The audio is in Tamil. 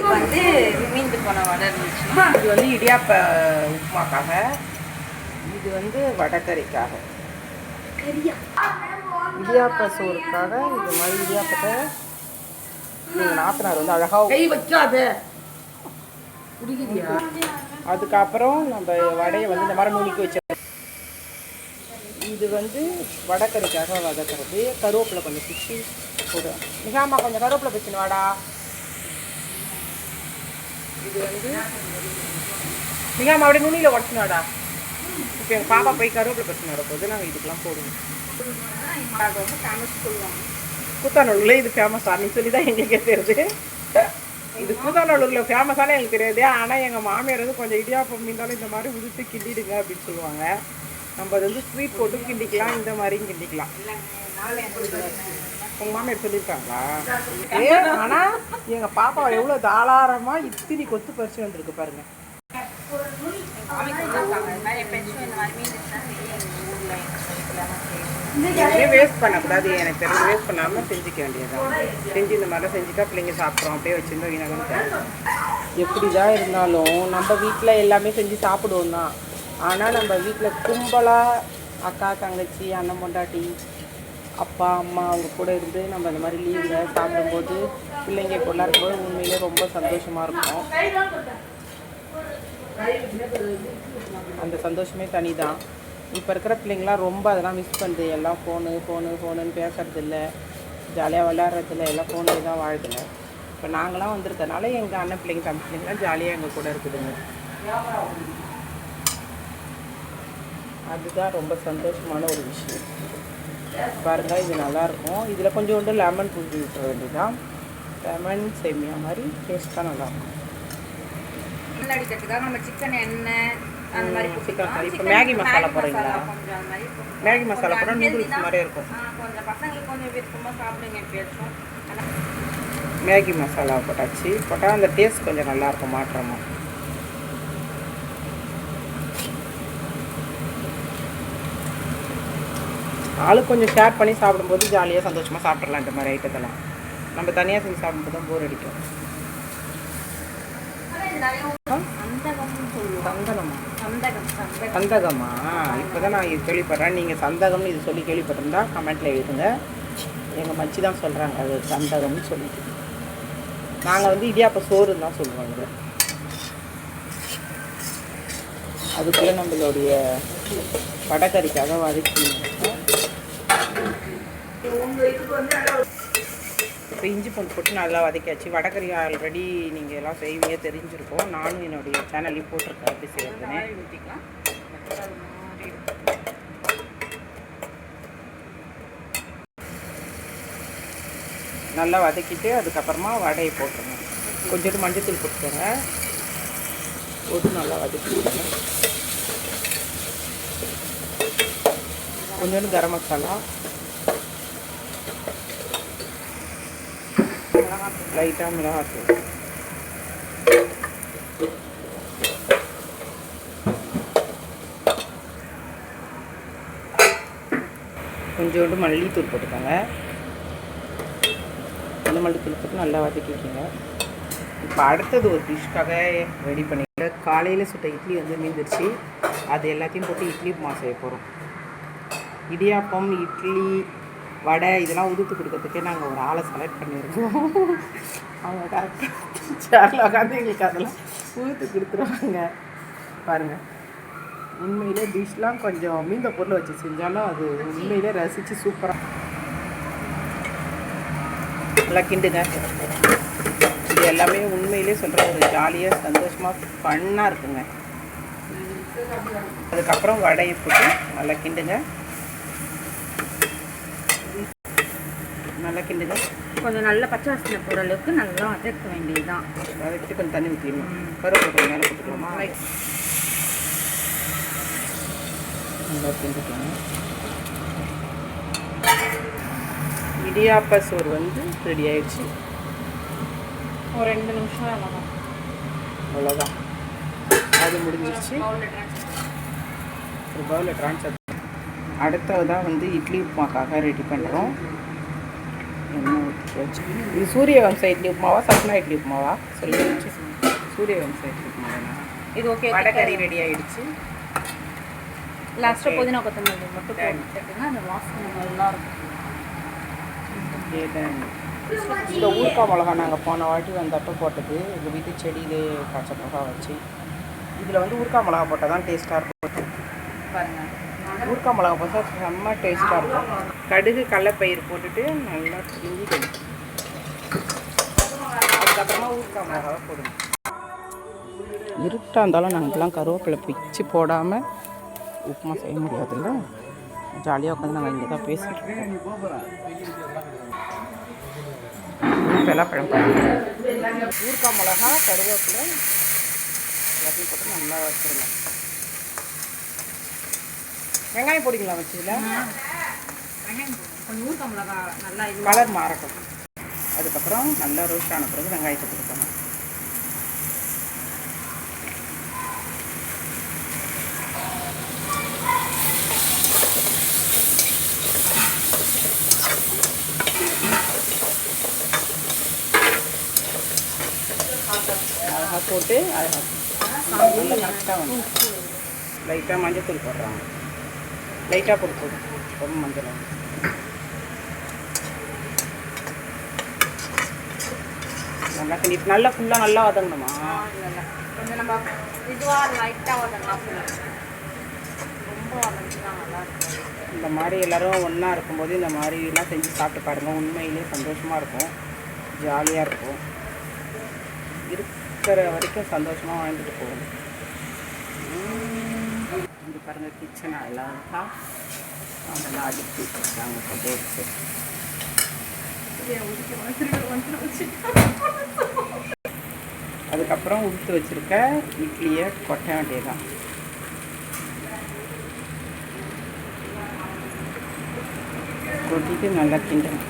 இது வந்து மீந்து போன வடை இருந்துச்சுன்னா இது வந்து இடியாப்ப உப்புமாக்காக. இது வந்து வடகறிக்காக. இடியாப்ப சோறுக்காக இது மாதிரி இடியாப்பத்தை எங்கள் நாத்தனார் வந்து அழகாக கை வைக்காத. அதுக்கப்புறம் நம்ம வடையை வந்து இந்த மாதிரி நுணுக்கி வச்ச இது வந்து வடக்கறிக்காக வதக்கிறது. கருவேப்பிலை கொஞ்சம் பிச்சு போடு. நிகாமா கொஞ்சம் கருவேப்பிலை பிச்சுன்னு வாடா. இது வந்து நிகாமா அப்படியே நுனியில் உடச்சினாடா இப்போ எங்கள் பாப்பா போய் கருவேப்பிலை பிரச்சனை வரப்போது நாங்கள் இதுக்கெல்லாம் போடுவோம். சொல்லுவாங்க கூத்தாநல்லூரில் இது ஃபேமஸா நீ சொல்லி தான் எங்களுக்கே தெரியுது. இது கூத்தாநல்லூரில் ஃபேமஸான எங்களுக்கு தெரியாது. ஆனால் எங்கள் மாமியார் வந்து கொஞ்சம் இடியாப்பம் இருந்தாலும் இந்த மாதிரி உதித்து கிண்டிடுங்க அப்படின்னு சொல்லுவாங்க. நம்ம அது வந்து ஸ்வீட் போட்டு கிண்டிக்கலாம் இந்த மாதிரியும் கிண்டிக்கலாம். உங்கள் மாமியார் சொல்லியிருக்காங்களா? ஏ ஆனால் எங்கள் பாப்பா எவ்வளோ தாளாரமாக இத்தினி கொத்து பறிச்சு வந்திருக்கு பாருங்க. வேஸ்ட் பண்ணக்கூடாது எனக்கு தெரிஞ்சு வேஸ்ட் பண்ணாமல் செஞ்சுக்க வேண்டியதான் செஞ்சு இந்த மாதிரிலாம் செஞ்சுட்டா பிள்ளைங்க சாப்பிட்றோம் அப்படியே வச்சுருந்தோம் வீணாக எப்படி தான் இருந்தாலும் நம்ம வீட்டில் எல்லாமே செஞ்சு சாப்பிடுவோம் தான் ஆனால் நம்ம வீட்டில் கும்பலாக அக்கா தங்கச்சி அண்ணன் பொண்டாட்டி அப்பா அம்மா அவங்க கூட இருந்து நம்ம இந்த மாதிரி லீவில் சாப்பிடும்போது பிள்ளைங்க கூட இருக்கும்போது உண்மையிலே ரொம்ப சந்தோஷமாக இருக்கும். அந்த சந்தோஷமே தனி தான் இப்போ இருக்கிற பிள்ளைங்களாம் ரொம்ப அதெல்லாம் மிஸ் பண்ணுது எல்லாம் ஃபோனு ஃபோனு ஃபோனுன்னு பேசுகிறதில்ல ஜாலியாக விளையாடுறதில்ல. எல்லாம் ஃபோன்லேயே தான் வாழுதுங்க. இப்போ நாங்களாம் வந்திருக்கனால எங்கள் அண்ணன் பிள்ளைங்க தம்பி பிள்ளைங்களாம் ஜாலியாக எங்கள் கூட இருக்குதுங்க. அதுதான் ரொம்ப சந்தோஷமான ஒரு விஷயம். பாருங்க இது நல்லாயிருக்கும். இதில் கொஞ்சோண்டு லெமன் புரிஞ்சு விட்டுற வேண்டியதான் லெமன் சேமியா மாதிரி டேஸ்ட்டாக நல்லாயிருக்கும். அடிக்கிறதுக்காக நம்ம சிக்கன் எண்ணெய் அந்த மாதிரி சிக்கன். கறி இப்போ மேகி மசாலா போடுறீங்களா. மேகி மசாலா கொஞ்சம் நூடுல்ஸ் மாதிரியே இருக்கும். தான். ஆ, கொஞ்சம் பசங்களுக்கு கொஞ்சம் விருப்பமாக சாப்பிடுங்க எப்பயாச்சும். ஆனா, மேகி மசாலா போட்டாச்சு. போட்டால் அந்த டேஸ்ட் கொஞ்சம் நல்லாயிருக்கும் மாற்றமாக ஆளு கொஞ்சம் ஷேர் பண்ணி சாப்பிடும்போது ஜாலியாக சந்தோஷமாக சாப்பிட்றலாம் இந்த மாதிரி ஐட்டத்தெல்லாம் நம்ம தனியாக செஞ்சு சாப்பிடும்போது தான் போர் அடிக்கும். சந்தகம் சந்தகமா? இப்போ தான் நான் இது கேள்விப்படுறேன். நீங்கள் சந்தகம்னு இது சொல்லி கேள்விப்பட்டிருந்தா கமெண்ட்டில் எழுதுங்க. எங்கள் மச்சி தான் சொல்கிறாங்க அது சந்தகம்னு சொல்லிட்டு. நாங்கள் வந்து இடியாப்ப சோறுன்னு தான் சொல்லுவோம் இது அதுக்குள்ளே நம்மளுடைய வடகறிக்காக வதக்கி இப்போ இஞ்சி பூண்டு போட்டு நல்லா வதக்கியாச்சு. வடகறி ஆல்ரெடி நீங்கள் எல்லாம் செய்வீங்க தெரிஞ்சிருக்கோம். நானும் என்னுடைய சேனல்லையும் போட்டிருக்கேன் எப்படி செய்யறதுன்னு நல்லா வதக்கிட்டு அதுக்கப்புறமா வடையை போட்டுருங்க. கொஞ்சோண்டு மஞ்சத்தூள் போட்டுக்கோங்க. போட்டு நல்லா வதக்கிடுங்க கொஞ்சோண்டு கரம் மசாலா. லைட்டாக மிளகாத்தூள் கொஞ்சோண்டு மல்லித்தூள் போட்டுக்கோங்க. அந்த மல்லித்தூள் போட்டு நல்லா வதக்கிக்கோங்க. இப்போ அடுத்தது ஒரு டிஷ்க்காக ரெடி பண்ணிக்க காலையில் சுட்ட இட்லி வந்து மீந்துருச்சு. அது எல்லாத்தையும் போட்டு இட்லி உப்புமா செய்ய போகிறோம் இடியாப்பம் இட்லி வடை இதெல்லாம் உதுத்து கொடுக்கறதுக்கே நாங்கள் ஒரு ஆளை செலக்ட் பண்ணியிருக்கோம். அவங்க கரெக்டாக சேரில் உட்காந்து எங்களுக்கு அதெல்லாம் உதுத்து கொடுத்துருவாங்க. பாருங்கள் உண்மையிலே டிஷ்லாம் கொஞ்சம் மீந்த பொருளை வச்சு செஞ்சாலும் அது உண்மையிலே ரசித்து சூப்பராக நல்லா கிண்டுங்க. இது எல்லாமே உண்மையிலே சொல்கிற ஒரு ஜாலியாக சந்தோஷமாக ஃபன்னாக இருக்குங்க. அதுக்கப்புறம் வடையை போட்டு நல்லா கிண்டுங்க. நல்லா கிண்டுங்க. கொஞ்சம் நல்ல பச்சை வாசனை போகிற அளவுக்கு நல்லா வதக்க வேண்டியதுதான். வதக்கிட்டு கொஞ்சம் தண்ணி ஊற்றிடணும் கருவேப்பிலை மேலே போட்டுக்கலாமா? நல்லா கிண்டிக்கணும் இடியாப்ப சோறு வந்து ரெடி ஆயிடுச்சு. ஒரு ரெண்டு நிமிஷம் அவ்வளோதான் அவ்வளோதான் அது முடிஞ்சிருச்சு. ஒரு பவுலில் ட்ரான்ஸ்ஃபர் அடுத்ததாக வந்து இட்லி உப்புமாக்காக ரெடி பண்ணுறோம் எண்ணெய் ஊற்றி வச்சு இது இட்லி உப்புமாவா? சப்னா இட்லி உப்புமாவா? சொல்லி. வச்சு சூரிய வம்ச இட்லி உப்புமாவா? இது ஓகே வடகறி ரெடி ஆயிடுச்சு. லாஸ்ட்டாக. புதினா கொத்தமல்லி மட்டும். போட்டுட்டீங்கன்னா அந்த வாசனை நல்லா இருக்கும். இந்த ஊறுக்காய் மிளகா நாங்கள் போன வாட்டி வந்தப்போ போட்டது. எங்கள் வீட்டு செடியிலே காய்ச்ச மிளகா வச்சு. இதில் வந்து ஊறுக்காய் மிளகா போட்டால் தான் டேஸ்ட்டாக இருக்கும். பாருங்க. ஊறுக்காய் மிளகா போட்டால் செம்ம டேஸ்ட்டாக இருக்கும். கடுகு கடலைப்பயிர் போட்டுட்டு நல்லா கிண்டிக்கணும் அதுக்கப்புறமா ஊறுக்காய் மிளகாவை போடணும் இருட்டாக இருந்தாலும் நாங்கள் இப்பெல்லாம் கருவேப்பிலை பிச்சு போடாமல் உப்புமா செய்ய முடியாதுல்ல? ஜாலியாக உட்காந்து நாங்கள் இங்கே தான் பேசிகிட்டு இருக்கோம். பழம் ஊறுக்காய் மிளகா கருவேப்பிலை எல்லாத்தையும் போட்டு நல்லா வச்சிடலாம் வெங்காயம் போடுங்களா வச்சதுல. கொஞ்சம் மிளகா நல்லா கலர் மாறட்டும். அதுக்கப்புறம் நல்லா ரோஸ்ட் ஆன பிறகு வெங்காயத்தை கொடுக்கணும் அழகாக போட்டு அழகாக நல்லா கரெக்டாக வந்து லைட்டாக மஞ்சள் தூள் போடுறாங்க. லைட்டாக போட்டு போடும் ரொம்ப மஞ்சள். நல்லா கிண்டி நல்லா ஃபுல்லாக நல்லா வதங்கணுமா? இல்லை கொஞ்சம் நம்ம இதுவாக லைட்டாக வதங்கலாம் ரொம்ப வதங்கினா நல்லா இருக்கும் இந்த மாதிரி எல்லாரும் ஒன்றா இருக்கும்போது இந்த மாதிரிலாம் செஞ்சு சாப்பிட்டு பாருங்கள் உண்மையிலே சந்தோஷமாக இருக்கும். ஜாலியாக இருக்கும். இருக்கிற வரைக்கும் சந்தோஷமாக வாழ்ந்துட்டு போகணும். பாருங்கள் கிச்சன் அழகா அதெல்லாம் அடுக்கி வச்சுருக்காங்க போட்டு அதுக்கப்புறம் உடுத்து வச்சுருக்க இட்லியை கொட்ட வேண்டியதுதான். கொட்டிட்டு நல்லா கிண்டணும்.